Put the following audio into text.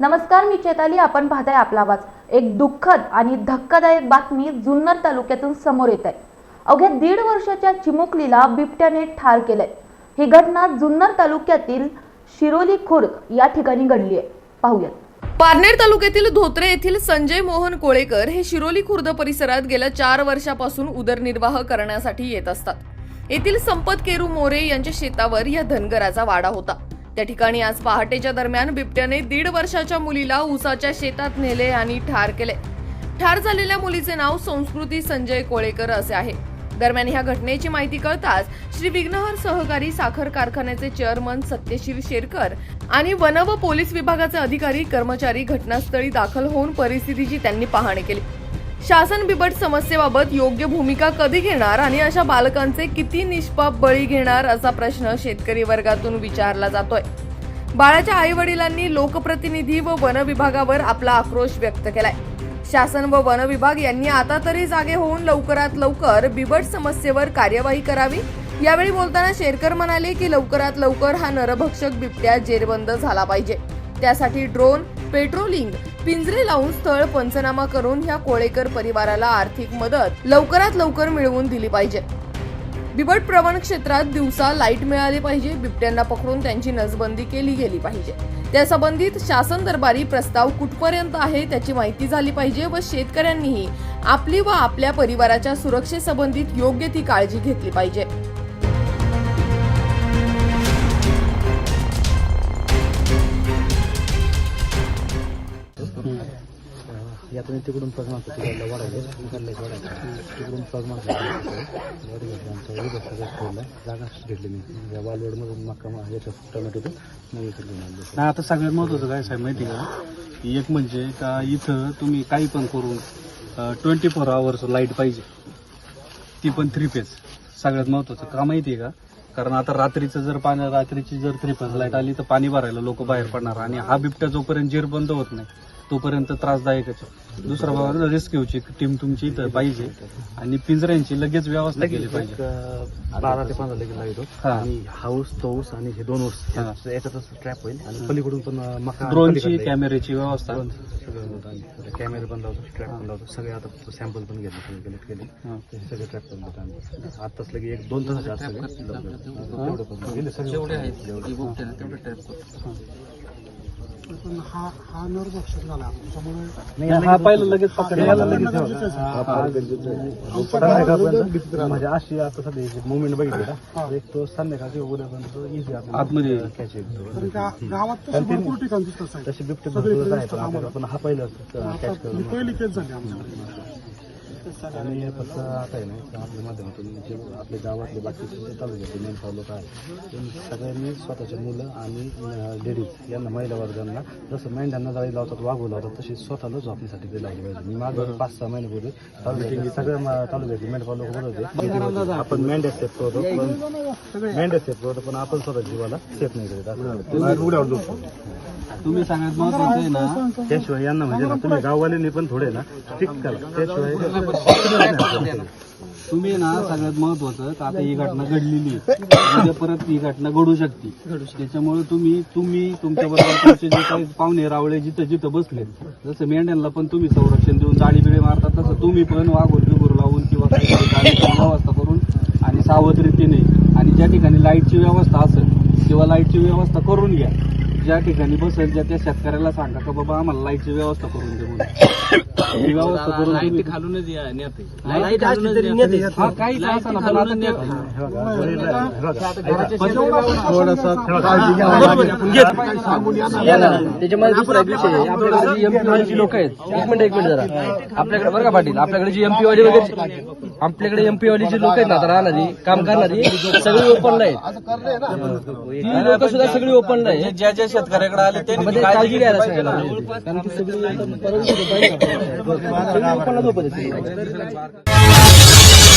नमस्कार मी चेताली. आपण पाहताय आपला आवाज. एक दुःखद आणि धक्कादायक बातमी जुन्नर तालुक्यातून समोर येत आहे अवघ्या दीड वर्षाच्या चिमुकलीला बिबट्याने ठार केलंय. ही घटना जुन्नर तालुक्यातील शिरोली खुर्द या ठिकाणी घडली आहे. पाहूयात. पारनेर तालुक्यातील धोत्रे येथील संजय मोहन कोळेकर हे शिरोली खुर्द परिसरात गेल्या चार वर्षापासून उदरनिर्वाह करण्यासाठी येत असतात. येथील संपत केरू मोरे यांच्या शेतावर या धनगराचा वाडा होता. त्या ठिकाणी आज पहाटेच्या दरम्यान बिबट्याने दीड वर्षाच्या मुलीला उसाच्या शेतात नेले आणि ठार केले. ठार झालेल्या मुलीचे नाव संस्कृती संजय कोळेकर असे आहे. दरम्यान ह्या घटनेची माहिती कळताच श्री विघ्नहर सहकारी साखर कारखान्याचे चेअरमन सत्यशील शेरकर आणि वन व पोलीस विभागाचे अधिकारी कर्मचारी घटनास्थळी दाखल होऊन परिस्थितीची त्यांनी पाहणी केली. शासन बिबट समस्येबाबत योग्य भूमिका कधी घेणार आणि अशा बालकांचे किती निष्पाप बळी घेणार असा प्रश्न शेतकरी वर्गातून विचारला जातोय. बाळाच्या आई वडिलांनी लोकप्रतिनिधी व वन विभागावर आपला आक्रोश व्यक्त केलाय. शासन व वन विभाग यांनी आता तरी जागे होऊन लवकरात लवकर बिबट समस्येवर कार्यवाही करावी. यावेळी बोलताना शेरकर म्हणाले की लवकरात लवकर हा नरभक्षक बिबट्या जेरबंद झाला पाहिजे. त्यासाठी ड्रोन पेट्रोलिंग पिंजरे लावून स्थळ पंचनामा करून ह्या कोळेकर परिवाराला आर्थिक मदत लवकरात लवकर मिळवून दिली पाहिजे. बिबट प्रवण क्षेत्रात दिवसा लाइट मिळाली पाहिजे बिबट्यांना पकडून त्यांची नसबंदी केली गेली पाहिजे. त्या संबंधित शासन दरबारी प्रस्ताव कुठपर्यंत आहे त्याची माहिती झाली पाहिजे व शेतकऱ्यांनीही आपली व आपल्या परिवाराच्या सुरक्षेसंबंधित योग्य ती काळजी घेतली पाहिजे. यातून तिकडून पग मारतो तिकडला वाढायला तिकडला वाढायला तिकडून पग मारतो घेतला आमचा उभं सगळं जागा घेतली मी या वालवडमधून मका याच्या टोमॅटो मग इकडे नाही आता सगळ्यात महत्वाचं काय साहेब माहिती का? एक म्हणजे का इथं तुम्ही काही पण करून ट्वेंटी फोर आवर्स लाइट पाहिजे. ती पण थ्री फेज सगळ्यात महत्वाचं का माहिती आहे का? कारण आता रात्रीचं जर पाणी रात्रीची जर थ्री फेज लाइट आली तर पाणी भरायला लोक बाहेर पडणार आणि हा बिबट्या जोपर्यंत जीर बंद होत नाही तोपर्यंत त्रासदायकच आहे. दुसरा बाबा रेस्क्यूची टीम तुमची इथं पाहिजे. आणि पिंजऱ्यांची लगेच व्यवस्था केली पाहिजे. बारा ते पंधरा लगेच लागतो हा. आणि हाऊस तो ऊस आणि हे दोन हा. याच्यातच ट्रॅप होईल. आणि पलीकडून पण अं, मका ड्रोनची कॅमेऱ्याची व्यवस्था. ड्रोन सगळं होतं. आणि कॅमेरे पण लावतो ट्रॅप पण लावतो सगळे आता सॅम्पल पण घेतले सगळे कलेक्ट केले. हा. ते सगळे ट्रॅप पण आम्ही आताच लगे एक दोन तासाच्या आत सगळे तेवढं पण गेले सगळे जेवढे नाही हा पहिलं लगेच. म्हणजे अशी आता सध्या मुवमेंट बघितली का? एक तो संध्याकाळची उद्यापर्यंत इझी आतमध्ये. कॅच येतो गावात तसं भरपूर ठिकाण दिसतं साहेब तसे बिबटे सगळे भरपूर आहे दिसतं पण हा पहिला कॅच करून पहिली केस झाली आमच्या आणि फक्त आता आहे ना आपल्या माध्यमातून जे आपल्या गावातले बाकीचे तालुक्यातले मेन लोक आहेत सगळ्यांनी स्वतःच्या मुलं आणि लेडीज यांना महिला वर्गांना जसं मेंढ्यांना जाळी लावतात वाघू लावतात तशी स्वतःला झोपण्यासाठी ते लावली पाहिजे. मी मागं पाच सहा महिन्यापूर्वी तालुक्यातले सगळ्या तालुक्यातले मेंढपाळ लोक बोलत होते. आपण मेंढ्या सेफ करतो पण मेंढ्या सेफ करतो पण आपण स्वतः जीवाला सेफ नाही करत. तुम्ही सगळ्यात महत्वाचं आहे ना त्याशिवाय यांना म्हणजे ना तुम्ही गाववाल्यांनी पण थोडे ना स्ट्रिक्ट करा. त्याशिवाय तुम्ही ना सगळ्यात महत्वाचं का आता ही घटना घडलेली आहे. उद्या परत ही घटना घडू शकते. त्याच्यामुळे तुम्ही तुम्ही तुमच्या बरोबर तुमचे जे काही पाहुणे रावळे जिथं जिथं बसले जसं मेंढ्यांना पण तुम्ही संरक्षण देऊन जाळी बिळी मारतात तसं तुम्ही पण वाघूर बिगूर लावून किंवा काहीतरी जाळीची व्यवस्था करून आणि सावध रीतीने आणि ज्या ठिकाणी लाईटची व्यवस्था असेल किंवा लाईटची व्यवस्था करून घ्या. ज्या ठिकाणी बसेल ज्या त्या शेतकऱ्याला सांगा का बाबा आम्हाला लाईटची व्यवस्था करून दे म्हणून. ही व्यवस्था करून तुम्ही- खालूनच या नेते. लाइट हा काही त्रास आला पण आता ते- त्याच्यामध्ये दुसरा विषय आहे. आपल्याकडे जी एमपी वाली जी लोक आहेत एक मिनिट एक मिनिट जरा. आपल्याकडे बरं का पाटील? आपल्याकडे जी एमपी वाली वगैरे आपल्याकडे एमपी वाली जी लोक आहेत ना आता राहणारी काम करणारी सगळी ओपनला आहेत ती लोक सुद्धा सगळी ओपनला आहेत ज्या ज्या शेतकऱ्याकडे आले त्यांनी काळजी घ्यायला सांगितलं